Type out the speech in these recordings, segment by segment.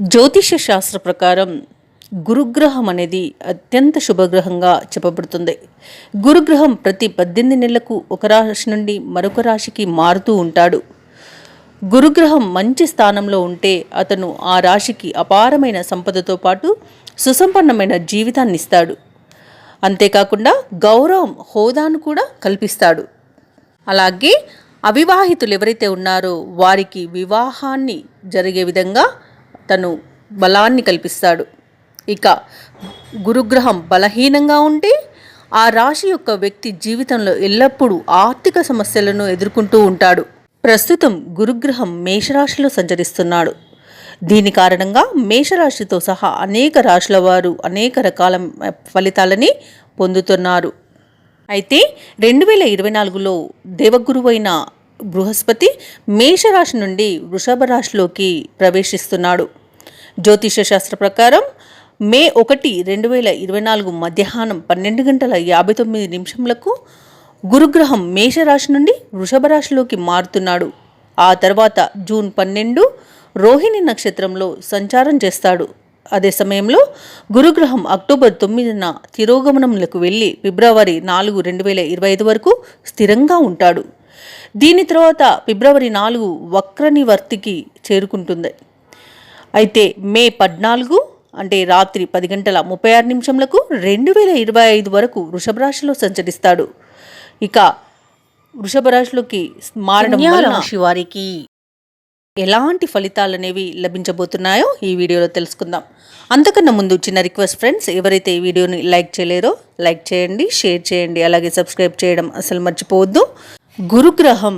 జ్యోతిష శాస్త్ర ప్రకారం గురుగ్రహం అనేది అత్యంత శుభగ్రహంగా చెప్పబడుతుంది. గురుగ్రహం ప్రతి పద్దెనిమిది నెలలకు ఒక రాశి నుండి మరొక రాశికి మారుతూ ఉంటాడు. గురుగ్రహం మంచి స్థానంలో ఉంటే అతను ఆ రాశికి అపారమైన సంపదతో పాటు సుసంపన్నమైన జీవితాన్ని ఇస్తాడు. అంతేకాకుండా గౌరవం హోదాను కూడా కల్పిస్తాడు. అలాగే అవివాహితులు ఎవరైతే ఉన్నారో వారికి వివాహాన్ని జరిగే విధంగా తను బలాన్ని కల్పిస్తాడు. ఇక గురుగ్రహం బలహీనంగా ఉంటే ఆ రాశి యొక్క వ్యక్తి జీవితంలో ఎల్లప్పుడూ ఆర్థిక సమస్యలను ఎదుర్కొంటూ ఉంటాడు. ప్రస్తుతం గురుగ్రహం మేషరాశిలో సంచరిస్తున్నాడు. దీని కారణంగా మేషరాశితో సహా అనేక రాశుల వారు అనేక రకాల ఫలితాలని పొందుతున్నారు. అయితే రెండు వేల ఇరవై నాలుగులో దేవగురువైన బృహస్పతి మేషరాశి నుండి వృషభ రాశిలోకి ప్రవేశిస్తున్నాడు. జ్యోతిష శాస్త్ర ప్రకారం మే ఒకటి రెండు వేల ఇరవై నాలుగు మధ్యాహ్నం పన్నెండు గంటల యాభై తొమ్మిది నిమిషములకు గురుగ్రహం మేషరాశి నుండి వృషభ రాశిలోకి మారుతున్నాడు. ఆ తర్వాత జూన్ పన్నెండు రోహిణి నక్షత్రంలో సంచారం చేస్తాడు. అదే సమయంలో గురుగ్రహం అక్టోబర్ తొమ్మిదిన తిరోగమనంలోకి వెళ్ళి ఫిబ్రవరి నాలుగు రెండు వేల ఇరవై ఐదు వరకు స్థిరంగా ఉంటాడు. దీని తర్వాత ఫిబ్రవరి నాలుగు వక్రనివర్తికి చేరుకుంటుంది. అయితే మే పద్నాలుగు అంటే రాత్రి పది గంటల ముప్పై ఆరు నిమిషంలకు రెండు వేల ఇరవై ఐదు వరకు వృషభ రాశిలో సంచరిస్తాడు. ఇక వృషభ రాశిలోకి మారడం వలన రాశి వారికి ఎలాంటి ఫలితాలు అనేవి లభించబోతున్నాయో ఈ వీడియోలో తెలుసుకుందాం. అంతకన్నా ముందు చిన్న రిక్వెస్ట్ ఫ్రెండ్స్ ఎవరైతే ఈ వీడియోని లైక్ చేయలేరో లైక్ చేయండి షేర్ చేయండి అలాగే సబ్స్క్రైబ్ చేయడం అసలు మర్చిపోవద్దు. గురుగ్రహం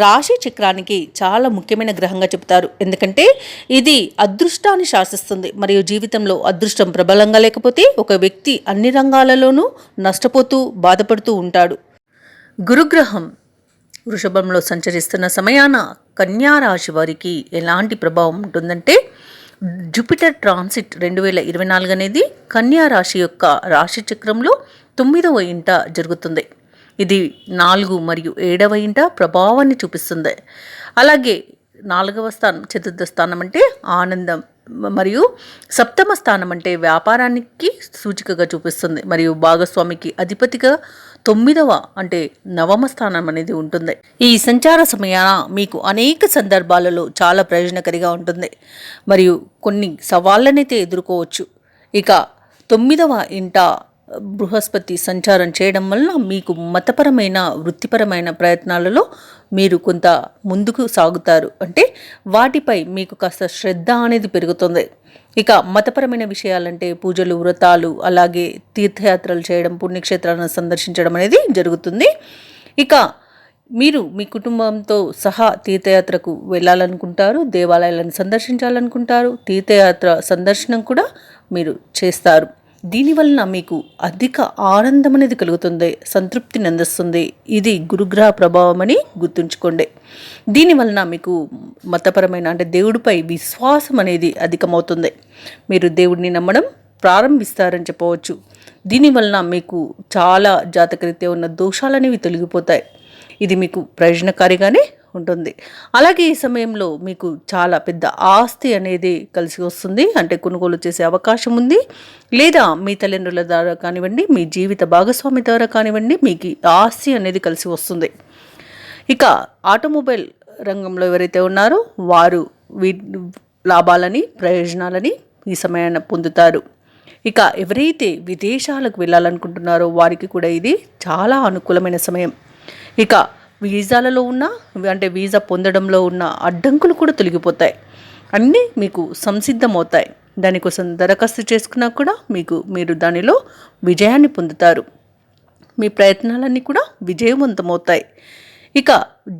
రాశి చక్రానికి చాలా ముఖ్యమైన గ్రహంగా చెబుతారు. ఎందుకంటే ఇది అదృష్టాన్ని శాసిస్తుంది. మరియు జీవితంలో అదృష్టం ప్రబలంగా లేకపోతే ఒక వ్యక్తి అన్ని రంగాలలోనూ నష్టపోతూ బాధపడుతూ ఉంటాడు. గురుగ్రహం వృషభంలో సంచరిస్తున్న సమయాన కన్యా రాశి వారికి ఎలాంటి ప్రభావం ఉంటుందంటే జూపిటర్ ట్రాన్సిట్ రెండు వేల ఇరవై నాలుగు అనేది కన్యా రాశి యొక్క రాశి చక్రంలో తొమ్మిదవ ఇంట జరుగుతుంది. ఇది నాలుగు మరియు ఏడవ ఇంట ప్రభావాన్ని చూపిస్తుంది. అలాగే నాలుగవ స్థానం చతుర్థ స్థానం అంటే ఆనందం మరియు సప్తమ స్థానం అంటే వ్యాపారానికి సూచికగా చూపిస్తుంది. మరియు భాగస్వామికి అధిపతిగా తొమ్మిదవ అంటే నవమ స్థానం అనేది ఉంటుంది. ఈ సంచార సమయాన మీకు అనేక సందర్భాలలో చాలా ప్రయోజనకరిగా ఉంటుంది. మరియు కొన్ని సవాళ్ళనైతే ఎదుర్కోవచ్చు. ఇక తొమ్మిదవ ఇంట బృహస్పతి సంచారం చేయడం వలన మీకు మతపరమైన వృత్తిపరమైన ప్రయత్నాలలో మీరు కొంత ముందుకు సాగుతారు. అంటే వాటిపై మీకు కాస్త శ్రద్ధ అనేది పెరుగుతుంది. ఇక మతపరమైన విషయాలంటే పూజలు వ్రతాలు అలాగే తీర్థయాత్రలు చేయడం పుణ్యక్షేత్రాలను సందర్శించడం అనేది జరుగుతుంది. ఇక మీరు మీ కుటుంబంతో సహా తీర్థయాత్రకు వెళ్ళాలనుకుంటారు దేవాలయాలను సందర్శించాలనుకుంటారు తీర్థయాత్ర సందర్శనం కూడా మీరు చేస్తారు. దీనివలన మీకు అధిక ఆనందం అనేది కలుగుతుంది సంతృప్తిని అందిస్తుంది ఇది గురుగ్రహ ప్రభావం అని గుర్తుంచుకోండి. దీనివలన మీకు మతపరమైన అంటే దేవుడిపై విశ్వాసం అనేది అధికమవుతుంది. మీరు దేవుడిని నమ్మడం ప్రారంభిస్తారని చెప్పవచ్చు. దీనివలన మీకు చాలా జాతకరీత్యా ఉన్న దోషాలనేవి తొలగిపోతాయి. ఇది మీకు ప్రయోజనకారిగానే ఉంటుంది. అలాగే ఈ సమయంలో మీకు చాలా పెద్ద ఆస్తి అనేది కలిసి వస్తుంది. అంటే కొనుగోలు చేసే అవకాశం ఉంది. లేదా మీ తల్లిదండ్రుల ద్వారా కానివ్వండి మీ జీవిత భాగస్వామి ద్వారా కానివ్వండి మీకు ఆస్తి అనేది కలిసి వస్తుంది. ఇక ఆటోమొబైల్ రంగంలో ఎవరైతే ఉన్నారో వారు వీ లాభాలని ప్రయోజనాలని ఈ సమయాన్ని పొందుతారు. ఇక ఎవరైతే విదేశాలకు వెళ్ళాలనుకుంటున్నారో వారికి కూడా ఇది చాలా అనుకూలమైన సమయం. ఇక వీసాలలో ఉన్న అంటే వీసా పొందడంలో ఉన్న అడ్డంకులు కూడా తొలగిపోతాయి. అన్నీ మీకు సంసిద్ధమవుతాయి. దానికోసం దరఖాస్తు చేసుకున్నా కూడా మీకు మీరు దానిలో విజయాన్ని పొందుతారు. మీ ప్రయత్నాలన్నీ కూడా విజయవంతమవుతాయి. ఇక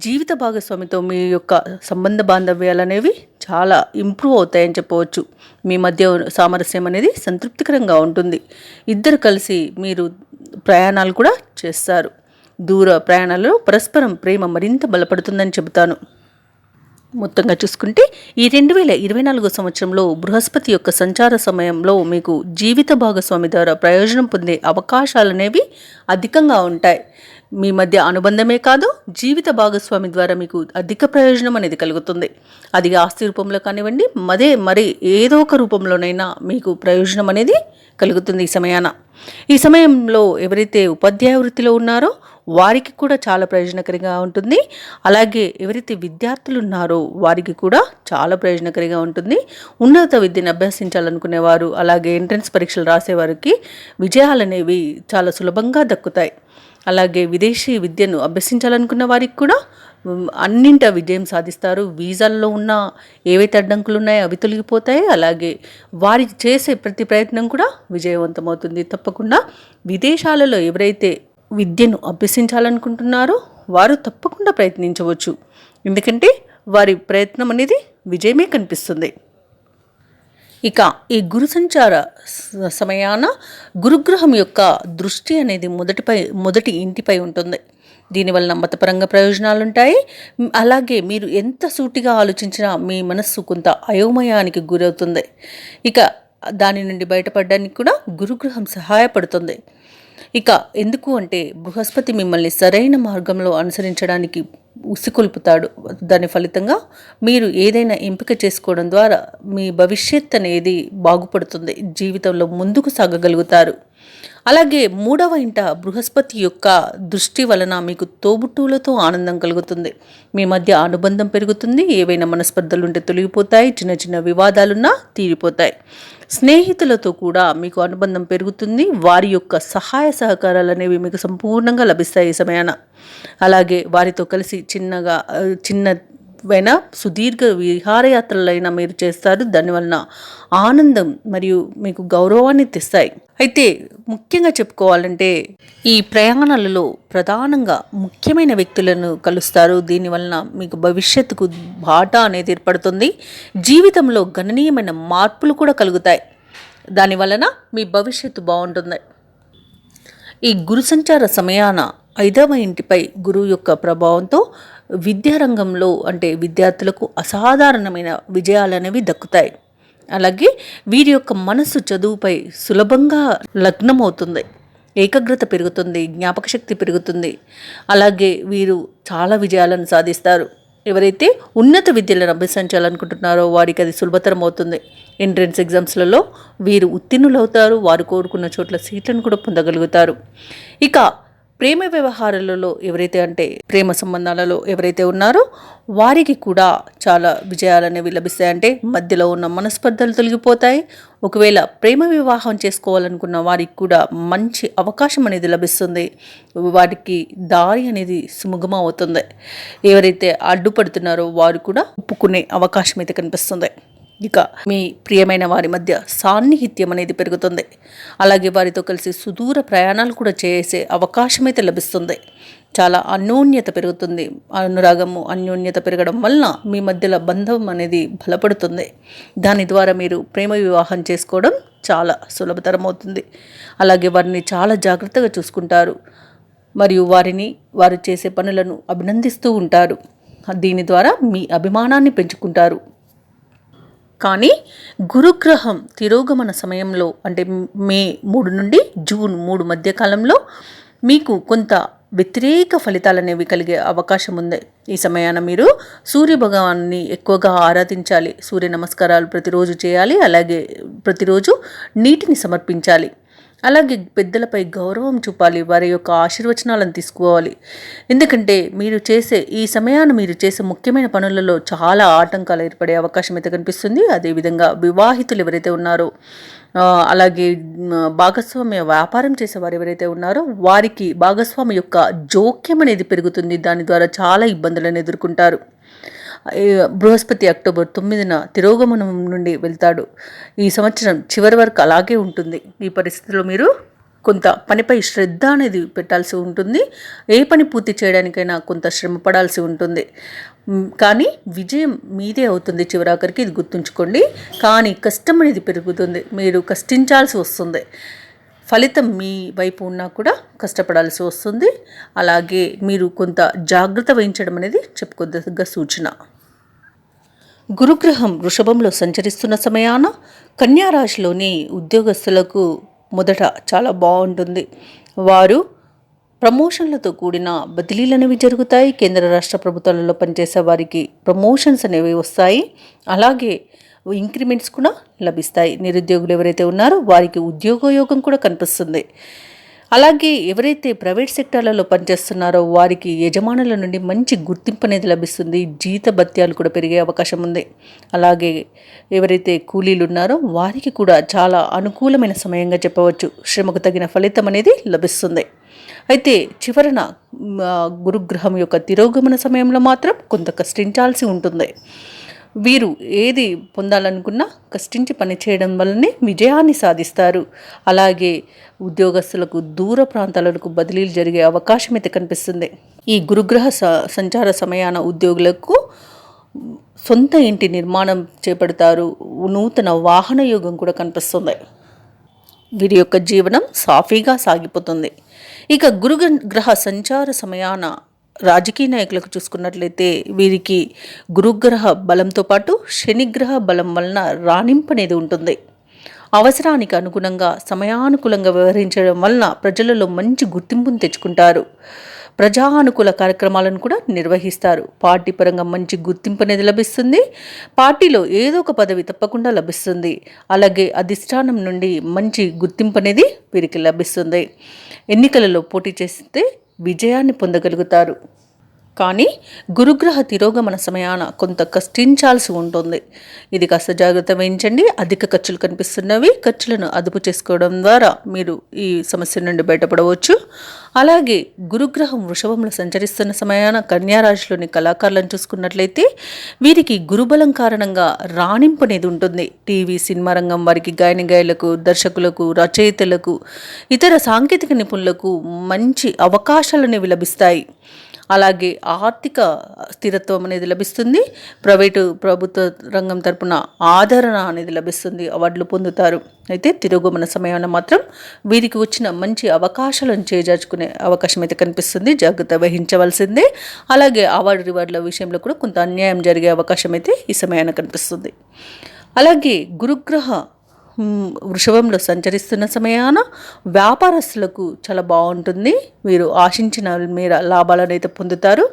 జీవిత భాగస్వామితో మీ యొక్క సంబంధ బాంధవ్యాలు అనేవి చాలా ఇంప్రూవ్ అవుతాయని చెప్పవచ్చు. మీ మధ్య సామరస్యం అనేది సంతృప్తికరంగా ఉంటుంది. ఇద్దరు కలిసి మీరు ప్రయాణాలు కూడా చేస్తారు. దూర ప్రయాణాలలో పరస్పరం ప్రేమ మరింత బలపడుతుందని చెబుతాను. మొత్తంగా చూసుకుంటే ఈ రెండు వేల ఇరవై నాలుగో సంవత్సరంలో బృహస్పతి యొక్క సంచార సమయంలో మీకు జీవిత భాగస్వామి ద్వారా ప్రయోజనం పొందే అవకాశాలు అనేవి అధికంగా ఉంటాయి. మీ మధ్య అనుబంధమే కాదు జీవిత భాగస్వామి ద్వారా మీకు అధిక ప్రయోజనం అనేది కలుగుతుంది. అది ఆస్తి రూపంలో కానివ్వండి మదే మరి ఏదో ఒక రూపంలోనైనా మీకు ప్రయోజనం అనేది కలుగుతుంది ఈ సమయాన. ఈ సమయంలో ఎవరైతే ఉపాధ్యాయ వృత్తిలో ఉన్నారో వారికి కూడా చాలా ప్రయోజనకరంగా ఉంటుంది. అలాగే ఎవరైతే విద్యార్థులు ఉన్నారో వారికి కూడా చాలా ప్రయోజనకరంగా ఉంటుంది. ఉన్నత విద్యను అభ్యసించాలనుకునేవారు అలాగే ఎంట్రన్స్ పరీక్షలు రాసేవారికి విజయాలు అనేవి చాలా సులభంగా దక్కుతాయి. అలాగే విదేశీ విద్యను అభ్యసించాలనుకున్న వారికి కూడా అన్నింట విజయం సాధిస్తారు. వీసాల్లో ఉన్న ఏవైతే అడ్డంకులు ఉన్నాయో అవి తొలగిపోతాయి. అలాగే వారి చేసే ప్రతి ప్రయత్నం కూడా విజయవంతమవుతుంది. తప్పకుండా విదేశాలలో ఎవరైతే విద్యను అభ్యసించాలనుకుంటున్నారో వారు తప్పకుండా ప్రయత్నించవచ్చు. ఎందుకంటే వారి ప్రయత్నం అనేది విజయమే కనిపిస్తుంది. ఇక ఈ గురు సంచార స- సమయాన గురుగ్రహం యొక్క దృష్టి అనేది మొదటిపై మొదటి ఇంటిపై ఉంటుంది. దీనివల్ల మతపరంగా ప్రయోజనాలుంటాయి. అలాగే మీరు ఎంత సూటిగా ఆలోచించినా మీ మనస్సు కొంత అయోమయానికి గురవుతుంది. ఇక దాని నుండి బయటపడడానికి కూడా గురుగ్రహం సహాయపడుతుంది. ఇక ఎందుకు అంటే బృహస్పతి మిమ్మల్ని సరైన మార్గంలో అనుసరించడానికి ఉసికొల్పుతాడు. దాని ఫలితంగా మీరు ఏదైనా ఎంపిక చేసుకోవడం ద్వారా మీ భవిష్యత్ అనేది బాగుపడుతుంది. జీవితంలో ముందుకు సాగగలుగుతారు. అలాగే మూడవ ఇంట బృహస్పతి యొక్క దృష్టి వలన మీకు తోబుట్టువులతో ఆనందం కలుగుతుంది. మీ మధ్య అనుబంధం పెరుగుతుంది. ఏవైనా మనస్పర్ధలు ఉంటే తొలగిపోతాయి. చిన్న చిన్న వివాదాలున్నా తీరిపోతాయి. స్నేహితులతో కూడా మీకు అనుబంధం పెరుగుతుంది. వారి యొక్క సహాయ సహకారాలు అనేవి మీకు సంపూర్ణంగా లభిస్తాయి ఈ సమయాన. అలాగే వారితో కలిసి చిన్నగా చిన్న చిన్నవైన సుదీర్ఘ విహారయాత్రలైనా మీరు చేస్తారు. దానివలన ఆనందం మరియు మీకు గౌరవాన్ని తెస్తాయి. అయితే ముఖ్యంగా చెప్పుకోవాలంటే ఈ ప్రయాణాలలో ప్రధానంగా ముఖ్యమైన వ్యక్తులను కలుస్తారు. దీనివలన మీకు భవిష్యత్తుకు బాట అనేది ఏర్పడుతుంది. జీవితంలో గణనీయమైన మార్పులు కూడా కలుగుతాయి. దానివలన మీ భవిష్యత్తు బాగుంటుంది. ఈ గురు సంచార సమయాన ఐదవ ఇంటిపై గురువు యొక్క ప్రభావంతో విద్యారంగంలో అంటే విద్యార్థులకు అసాధారణమైన విజయాలు అనేవి దక్కుతాయి. అలాగే వీరి యొక్క మనసు చదువుపై సులభంగా లగ్నమవుతుంది. ఏకాగ్రత పెరుగుతుంది జ్ఞాపక శక్తి పెరుగుతుంది. అలాగే వీరు చాలా విజయాలను సాధిస్తారు. ఎవరైతే ఉన్నత విద్యలను అభ్యసించాలనుకుంటున్నారో వారికి అది సులభతరం అవుతుంది. ఎంట్రన్స్ ఎగ్జామ్స్లలో వీరు ఉత్తీర్ణులవుతారు వారు కోరుకున్న చోట్ల సీట్లను కూడా పొందగలుగుతారు. ఇక ప్రేమ వ్యవహారాలలో ఎవరైతే అంటే ప్రేమ సంబంధాలలో ఎవరైతే ఉన్నారో వారికి కూడా చాలా విజయాలు అనేవి లభిస్తాయి. అంటే మధ్యలో ఉన్న మనస్పర్ధలు తొలగిపోతాయి. ఒకవేళ ప్రేమ వివాహం చేసుకోవాలనుకున్న వారికి కూడా మంచి అవకాశం అనేది లభిస్తుంది. వారికి దారి అనేది సుముఖం అవుతుంది. ఎవరైతే అడ్డుపడుతున్నారో వారు కూడా ఒప్పుకునే అవకాశం అయితే కనిపిస్తుంది. ఇక మీ ప్రియమైన వారి మధ్య సాన్నిహిత్యం అనేది పెరుగుతుంది. అలాగే వారితో కలిసి సుదూర ప్రయాణాలు కూడా చేసే అవకాశం అయితే లభిస్తుంది. చాలా అన్యోన్యత పెరుగుతుంది. అనురాగము అన్యోన్యత పెరగడం వలన మీ మధ్యలో బంధం అనేది బలపడుతుంది. దాని ద్వారా మీరు ప్రేమ వివాహం చేసుకోవడం చాలా సులభతరం అవుతుంది అలాగే వారిని చాలా జాగ్రత్తగా చూసుకుంటారు. మరియు వారిని వారు చేసే పనులను అభినందిస్తూ ఉంటారు. దీని ద్వారా మీ అభిమానాన్ని పెంచుకుంటారు. కానీ గురుగ్రహం తిరోగమన సమయంలో అంటే మే మూడు నుండి జూన్ మూడు మధ్య కాలంలో మీకు కొంత వ్యతిరేక ఫలితాలు అనేవి కలిగే అవకాశం ఉంది. ఈ సమయాన మీరు సూర్య భగవాన్ని ఎక్కువగా ఆరాధించాలి. సూర్య నమస్కారాలు ప్రతిరోజు చేయాలి. అలాగే ప్రతిరోజు నీటిని సమర్పించాలి. అలాగే పెద్దలపై గౌరవం చూపాలి వారి యొక్క ఆశీర్వచనాలను తీసుకోవాలి. ఎందుకంటే మీరు చేసే ఈ సమయాన్ని మీరు చేసే ముఖ్యమైన పనులలో చాలా ఆటంకాలు ఏర్పడే అవకాశం అయితే కనిపిస్తుంది. అదేవిధంగా వివాహితులు ఎవరైతే ఉన్నారో అలాగే భాగస్వామ్య వ్యాపారం చేసేవారు ఎవరైతే ఉన్నారో వారికి భాగస్వామి యొక్క జోక్యం అనేది పెరుగుతుంది. దాని ద్వారా చాలా ఇబ్బందులను ఎదుర్కొంటారు. బృహస్పతి అక్టోబర్ తొమ్మిదిన తిరోగమనం నుండి వెళ్తాడు. ఈ సంవత్సరం చివరి వరకు అలాగే ఉంటుంది. ఈ పరిస్థితిలో మీరు కొంత పనిపై శ్రద్ధ అనేది పెట్టాల్సి ఉంటుంది. ఏ పని పూర్తి చేయడానికైనా కొంత శ్రమ పడాల్సి ఉంటుంది. కానీ విజయం మీదే అవుతుంది చివరాఖరికి ఇది గుర్తుంచుకోండి. కానీ కష్టం అనేది పెరుగుతుంది. మీరు కష్టించాల్సి వస్తుంది. ఫలితం మీ వైపు ఉన్నా కూడా కష్టపడాల్సి వస్తుంది. అలాగే మీరు కొంత జాగ్రత్త వహించడం అనేది చెప్పుకోదగ్గ సూచన. గురుగ్రహం వృషభంలో సంచరిస్తున్న సమయాన కన్యా రాశిలోని ఉద్యోగస్తులకు మొదట చాలా బాగుంటుంది. వారు ప్రమోషన్లతో కూడిన బదిలీలు అనేవి జరుగుతాయి. కేంద్ర రాష్ట్ర ప్రభుత్వాలలో పనిచేసే వారికి ప్రమోషన్స్ అనేవి వస్తాయి. అలాగే ఇంక్రిమెంట్స్ కూడా లభిస్తాయి. నిరుద్యోగులు ఎవరైతే ఉన్నారో వారికి ఉద్యోగయోగం కూడా కనిపిస్తుంది. అలాగే ఎవరైతే ప్రైవేట్ సెక్టార్లలో పనిచేస్తున్నారో వారికి యజమానుల నుండి మంచి గుర్తింపు అనేది లభిస్తుంది. జీత భత్యాలు కూడా పెరిగే అవకాశం ఉంది. అలాగే ఎవరైతే కూలీలు ఉన్నారో వారికి కూడా చాలా అనుకూలమైన సమయంగా చెప్పవచ్చు. శ్రమకు తగిన ఫలితం అనేది లభిస్తుంది. అయితే చివరన గురుగ్రహం యొక్క తిరోగమన సమయంలో మాత్రం కొంత కష్టించాల్సి ఉంటుంది. వీరు ఏది పొందాలనుకున్నా కష్టించి పనిచేయడం వల్లనే విజయాన్ని సాధిస్తారు. అలాగే ఉద్యోగస్తులకు దూర ప్రాంతాలకు బదిలీలు జరిగే అవకాశం అయితే కనిపిస్తుంది. ఈ గురుగ్రహ సంచార సమయాన ఉద్యోగులకు సొంత ఇంటి నిర్మాణం చేపడతారు. నూతన వాహన యోగం కూడా కనిపిస్తుంది. వీరి యొక్క జీవనం సాఫీగా సాగిపోతుంది. ఇక గురు గ్రహ సంచార సమయాన రాజకీయ నాయకులకు చూసుకున్నట్లయితే వీరికి గురుగ్రహ బలంతో పాటు శనిగ్రహ బలం వలన రాణింపు అనేది ఉంటుంది. అవసరానికి అనుగుణంగా సమయానుకూలంగా వ్యవహరించడం వలన ప్రజలలో మంచి గుర్తింపును తెచ్చుకుంటారు. ప్రజానుకూల కార్యక్రమాలను కూడా నిర్వహిస్తారు. పార్టీ పరంగా మంచి గుర్తింపు అనేది లభిస్తుంది. పార్టీలో ఏదో ఒక పదవి తప్పకుండా లభిస్తుంది. అలాగే అధిష్టానం నుండి మంచి గుర్తింపు అనేది వీరికి లభిస్తుంది. ఎన్నికలలో పోటీ చేస్తే విజయాన్ని పొందగలుగుతారు. కానీ గురుగ్రహ తిరోగమన సమయాన కొంత కష్టించాల్సి ఉంటుంది. ఇది కాస్త జాగ్రత్త వహించండి. అధిక ఖర్చులు కనిపిస్తున్నవి. ఖర్చులను అదుపు చేసుకోవడం ద్వారా మీరు ఈ సమస్య నుండి బయటపడవచ్చు. అలాగే గురుగ్రహం వృషభంలో సంచరిస్తున్న సమయాన కన్యారాశిలోని కళాకారులను చూసుకున్నట్లయితే వీరికి గురుబలం కారణంగా రాణింపు అనేది ఉంటుంది. టీవీ సినిమా రంగం వారికి గాయని గాయలకు దర్శకులకు రచయితలకు ఇతర సాంకేతిక నిపుణులకు మంచి అవకాశాలు అనేవి లభిస్తాయి. అలాగే ఆర్థిక స్థిరత్వం అనేది లభిస్తుంది. ప్రైవేటు ప్రభుత్వ రంగం తరపున ఆదరణ అనేది లభిస్తుంది. అవార్డులు పొందుతారు. అయితే తిరుగుమన సమయాన మాత్రం వీరికి వచ్చిన మంచి అవకాశాలను చేజార్చుకునే అవకాశం అయితే కనిపిస్తుంది. జాగ్రత్త వహించవలసిందే. అలాగే అవార్డు రివార్డుల విషయంలో కూడా కొంత అన్యాయం జరిగే అవకాశం అయితే ఈ సమయాన కనిపిస్తుంది. అలాగే గురుగ్రహ వృషభంలో సంచరిస్తున్న సమయాన వ్యాపారస్తులకు చాలా బాగుంటుంది. వీరు ఆశించిన మేర లాభాలను అయితే పొందుతారు.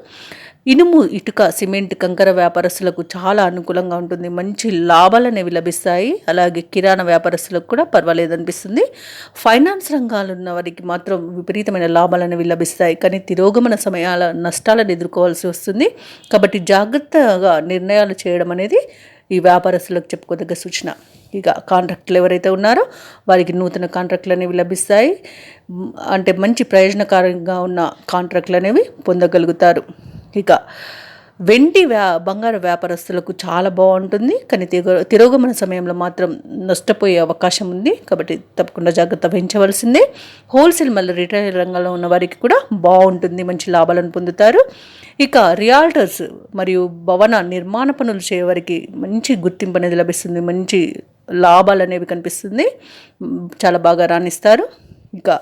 ఇనుము ఇటుక సిమెంట్ కంకర వ్యాపారస్తులకు చాలా అనుకూలంగా ఉంటుంది. మంచి లాభాలు అనేవి లభిస్తాయి. అలాగే కిరాణా వ్యాపారస్తులకు కూడా పర్వాలేదు అనిపిస్తుంది. ఫైనాన్స్ రంగాలు ఉన్న వారికి మాత్రం విపరీతమైన లాభాలు అనేవి లభిస్తాయి. కానీ తిరోగమన సమయాల నష్టాలను ఎదుర్కోవాల్సి వస్తుంది. కాబట్టి జాగ్రత్తగా నిర్ణయాలు చేయడం అనేది ఈ వ్యాపారస్తులకు చెప్పుకోదగ్గ సూచన. ఇక కాంట్రాక్టులు ఎవరైతే ఉన్నారో వారికి నూతన కాంట్రాక్టులు అనేవి లభిస్తాయి. అంటే మంచి ప్రయోజనకరంగా ఉన్న కాంట్రాక్టులు అనేవి పొందగలుగుతారు. ఇక వెండి వ్యా బంగారు వ్యాపారస్తులకు చాలా బాగుంటుంది. కానీ తిరుగు తిరోగమన సమయంలో మాత్రం నష్టపోయే అవకాశం ఉంది. కాబట్టి తప్పకుండా జాగ్రత్త వహించవలసిందే. హోల్సేల్ మళ్ళీ రిటైల్ రంగంలో ఉన్న వారికి కూడా బాగుంటుంది. మంచి లాభాలను పొందుతారు. ఇక రియాల్టర్స్ మరియు భవన నిర్మాణ పనులు చేయవారికి మంచి గుర్తింపు అనేది లభిస్తుంది. మంచి లాభాలు అనేవి కనిపిస్తుంది. చాలా బాగా రాణిస్తారు. ఇక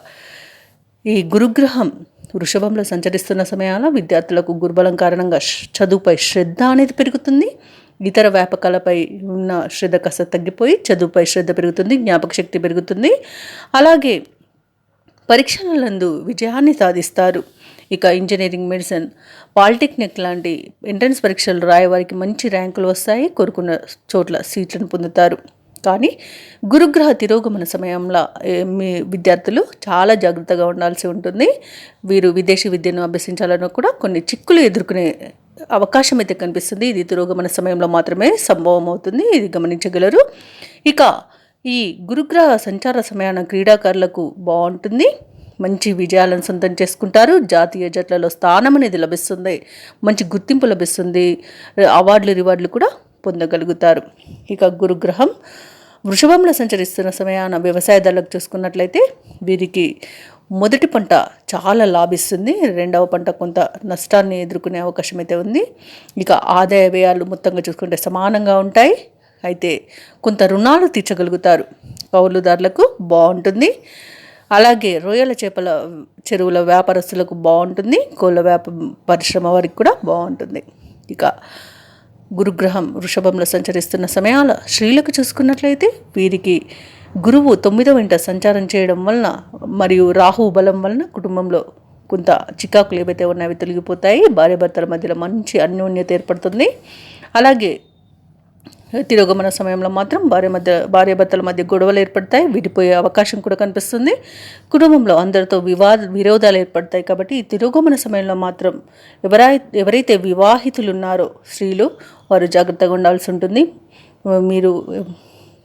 ఈ గురుగ్రహం వృషభంలో సంచరిస్తున్న సమయాల విద్యార్థులకు గురుబలం కారణంగా చదువుపై శ్రద్ధ అనేది పెరుగుతుంది. ఇతర వ్యాపకాలపై ఉన్న శ్రద్ధ కాస్త తగ్గిపోయి చదువుపై శ్రద్ధ పెరుగుతుంది జ్ఞాపక శక్తి పెరుగుతుంది. అలాగే పరీక్షలందు విజయాన్ని సాధిస్తారు. ఇక ఇంజనీరింగ్ మెడిసిన్ పాలిటెక్నిక్ లాంటి ఎంట్రన్స్ పరీక్షలు రాయవారికి మంచి ర్యాంకులు వస్తాయి. కోరుకున్న చోట్ల సీట్లను పొందుతారు. కానీ గురుగ్రహ తిరోగమన సమయంలో మీ విద్యార్థులు చాలా జాగ్రత్తగా ఉండాల్సి ఉంటుంది. వీరు విదేశీ విద్యను అభ్యసించాలన్నా కూడా కొన్ని చిక్కులు ఎదుర్కొనే అవకాశం అయితే కనిపిస్తుంది. ఇది తిరోగమన సమయంలో మాత్రమే సంభవం అవుతుంది. ఇది గమనించగలరు. ఇక ఈ గురుగ్రహ సంచార సమయాన క్రీడాకారులకు బాగుంటుంది. మంచి విజయాలను సొంతం చేసుకుంటారు. జాతీయ జట్లలో స్థానం అనేది లభిస్తుంది. మంచి గుర్తింపు లభిస్తుంది. అవార్డులు రివార్డులు కూడా పొందగలుగుతారు. ఇక గురుగ్రహం వృషభంలో సంచరిస్తున్న సమయాన వ్యవసాయదారులకు చూసుకున్నట్లయితే వీరికి మొదటి పంట చాలా లాభిస్తుంది. రెండవ పంట కొంత నష్టాన్ని ఎదుర్కొనే అవకాశం అయితే ఉంది. ఇక ఆదాయ వ్యయాలు మొత్తంగా చూసుకుంటే సమానంగా ఉంటాయి. అయితే కొంత రుణాలు తీర్చగలుగుతారు. కౌలుదారులకు బాగుంటుంది. అలాగే రొయ్యల చేపల చెరువుల వ్యాపారస్తులకు బాగుంటుంది. కోళ్ళ వ్యాప పరిశ్రమ వారికి కూడా బాగుంటుంది. ఇక గురుగ్రహం వృషభంలో సంచరిస్తున్న సమయాల స్త్రీలకు చూసుకున్నట్లయితే వీరికి గురువు తొమ్మిదవ ఇంట సంచారం చేయడం వలన మరియు రాహు బలం వలన కుటుంబంలో కొంత చికాకులు ఏవైతే ఉన్నాయో అవి తొలగిపోతాయి. భార్యాభర్తల మధ్యలో మంచి అన్యోన్యత ఏర్పడుతుంది. అలాగే తిరోగమన సమయంలో మాత్రం భార్య మధ్య భార్యాభర్తల మధ్య గొడవలు ఏర్పడతాయి. విడిపోయే అవకాశం కూడా కనిపిస్తుంది. కుటుంబంలో అందరితో వివాద విరోధాలు ఏర్పడతాయి కాబట్టి ఈ తిరోగమన సమయంలో మాత్రం ఎవరై ఎవరైతే వివాహితులు ఉన్నారో స్త్రీలు వారు జాగ్రత్తగా ఉండాల్సి ఉంటుంది. మీరు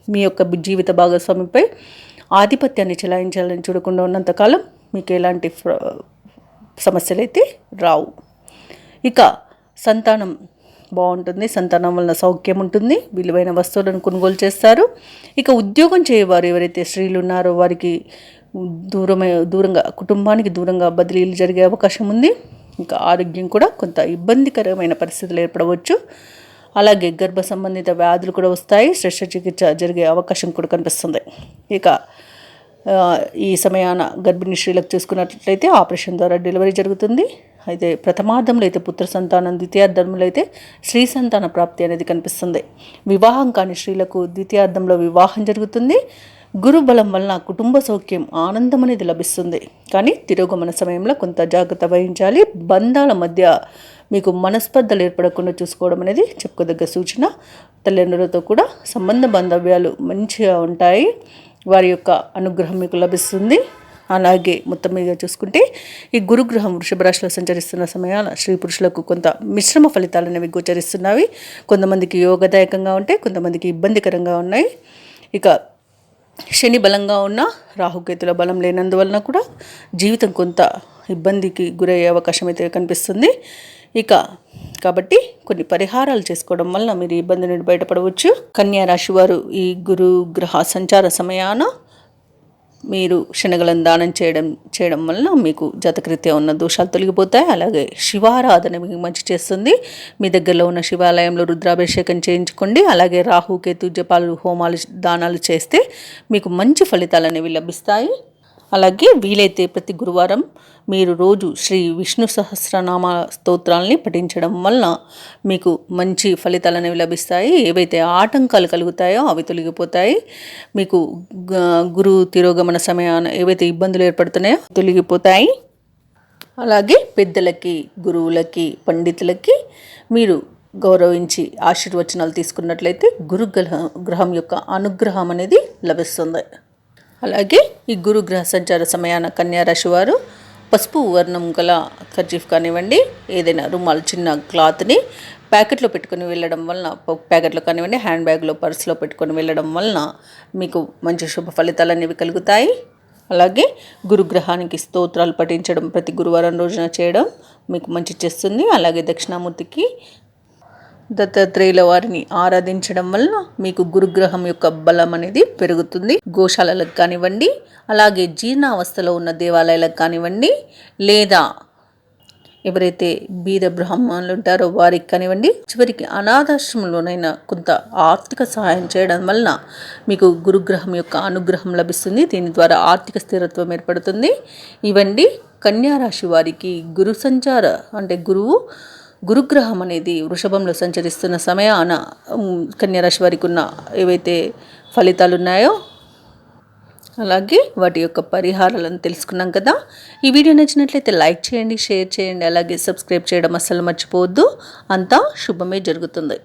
మీ యొక్క జీవిత భాగస్వామిపై ఆధిపత్యాన్ని చెలాయించాలని చూడకుండా ఉన్నంతకాలం మీకు ఎలాంటి సమస్యలు అయితే రావు. ఇక సంతానం. బాగుంటుంది సంతానం వలన సౌఖ్యం ఉంటుంది విలువైన వస్తువులను కొనుగోలు చేస్తారు. ఇక ఉద్యోగం చేయవారు ఎవరైతే స్త్రీలు ఉన్నారో వారికి దూరమై దూరంగా కుటుంబానికి దూరంగా బదిలీలు జరిగే అవకాశం ఉంది. ఇంకా ఆరోగ్యం కూడా కొంత ఇబ్బందికరమైన పరిస్థితులు ఏర్పడవచ్చు. అలాగే గర్భ సంబంధిత వ్యాధులు కూడా వస్తాయి శస్త్రచికిత్స జరిగే అవకాశం కూడా కనిపిస్తుంది. ఇక ఈ సమయాన గర్భిణీ స్త్రీలకు చూసుకున్నట్లయితే ఆపరేషన్ ద్వారా డెలివరీ జరుగుతుంది. అయితే ప్రథమార్థంలో అయితే పుత్ర సంతానం ద్వితీయార్థంలో అయితే స్త్రీ సంతాన ప్రాప్తి అనేది కనిపిస్తుంది. వివాహం కాని స్త్రీలకు ద్వితీయార్థంలో వివాహం జరుగుతుంది. గురు బలం వలన కుటుంబ సౌఖ్యం ఆనందం అనేది లభిస్తుంది. కానీ తిరోగమన సమయంలో కొంత జాగ్రత్త వహించాలి. బంధాల మధ్య మీకు మనస్పర్ధలు ఏర్పడకుండా చూసుకోవడం అనేది చెప్పుకోదగ్గ సూచన. తల్లిదండ్రులతో కూడా సంబంధ బాంధవ్యాలు మంచిగా ఉంటాయి. వారి యొక్క అనుగ్రహం మీకు లభిస్తుంది. అలాగే మొత్తం మీద చూసుకుంటే ఈ గురుగ్రహం వృషభ రాశిలో సంచరిస్తున్న సమయాన స్త్రీ పురుషులకు కొంత మిశ్రమ ఫలితాలు అనేవి గోచరిస్తున్నవి. కొంతమందికి యోగదాయకంగా ఉంటాయి కొంతమందికి ఇబ్బందికరంగా ఉన్నాయి. ఇక శని బలంగా ఉన్న రాహుకేతుల బలం లేనందువలన కూడా జీవితం కొంత ఇబ్బందికి గురయ్యే అవకాశం అయితే కనిపిస్తుంది. ఇక కాబట్టి కొన్ని పరిహారాలు చేసుకోవడం వల్ల మీరు ఇబ్బంది నుండి బయటపడవచ్చు. కన్యా రాశి వారు ఈ గురు గ్రహ సంచార సమయాన మీరు శనగలను దానం చేయడం చేయడం వలన మీకు జతకృత్య ఉన్న దోషాలు తొలగిపోతాయి. అలాగే శివారాధన మీకు మంచి చేస్తుంది. మీ దగ్గరలో ఉన్న శివాలయంలో రుద్రాభిషేకం చేయించుకోండి. అలాగే రాహు కేతు జపాలు హోమాలు దానాలు చేస్తే మీకు మంచి ఫలితాలు అనేవి లభిస్తాయి. అలాగే వీలైతే ప్రతి గురువారం మీరు రోజు శ్రీ విష్ణు సహస్రనామ స్తోత్రాలని పఠించడం వలన మీకు మంచి ఫలితాలు అనేవి లభిస్తాయి. ఏవైతే ఆటంకాలు కలుగుతాయో అవి తొలగిపోతాయి. మీకు గురు తిరోగమన సమయాన ఏవైతే ఇబ్బందులు ఏర్పడుతున్నాయో తొలగిపోతాయి. అలాగే పెద్దలకి గురువులకి పండితులకి మీరు గౌరవించి ఆశీర్వచనాలు తీసుకున్నట్లయితే గురు గ్రహం యొక్క అనుగ్రహం అనేది లభిస్తుంది. అలాగే ఈ గురుగ్రహ సంచార సమయాన కన్యారాశి వారు పసుపు వర్ణం గల ఖర్చీఫ్ కానివ్వండి ఏదైనా రుమాలు చిన్న క్లాత్ని ప్యాకెట్లో పెట్టుకొని వెళ్ళడం వలన ప్యాకెట్లో కానివ్వండి హ్యాండ్ బ్యాగ్లో పర్స్లో పెట్టుకొని వెళ్ళడం వలన మీకు మంచి శుభ ఫలితాలు అనేవి కలుగుతాయి. అలాగే గురుగ్రహానికి స్తోత్రాలు పఠించడం ప్రతి గురువారం రోజున చేయడం మీకు మంచి చేస్తుంది. అలాగే దక్షిణామూర్తికి దత్తాత్రేయుల వారిని ఆరాధించడం వల్ల మీకు గురుగ్రహం యొక్క బలం అనేది పెరుగుతుంది. గోశాలలకు కానివ్వండి అలాగే జీర్ణావస్థలో ఉన్న దేవాలయాలకు కానివ్వండి లేదా ఎవరైతే బీద బ్రాహ్మణులు ఉంటారో వారికి కానివ్వండి చివరికి అనాథాశ్రమంలోనైనా కొంత ఆర్థిక సహాయం చేయడం వలన మీకు గురుగ్రహం యొక్క అనుగ్రహం లభిస్తుంది. దీని ద్వారా ఆర్థిక స్థిరత్వం ఏర్పడుతుంది. ఇవండి కన్యారాశి వారికి గురు సంచార అంటే గురువు గురుగ్రహం అనేది వృషభంలో సంచరిస్తున్న సమయాన కన్యారాశి వారికి ఉన్న ఏవైతే ఫలితాలు ఉన్నాయో అలాగే వాటి యొక్క పరిహారాలను తెలుసుకున్నాం కదా. ఈ వీడియో నచ్చినట్లయితే లైక్ చేయండి షేర్ చేయండి అలాగే సబ్స్క్రైబ్ చేయడం అస్సలు మర్చిపోవద్దు. అంతా శుభమే జరుగుతుంది.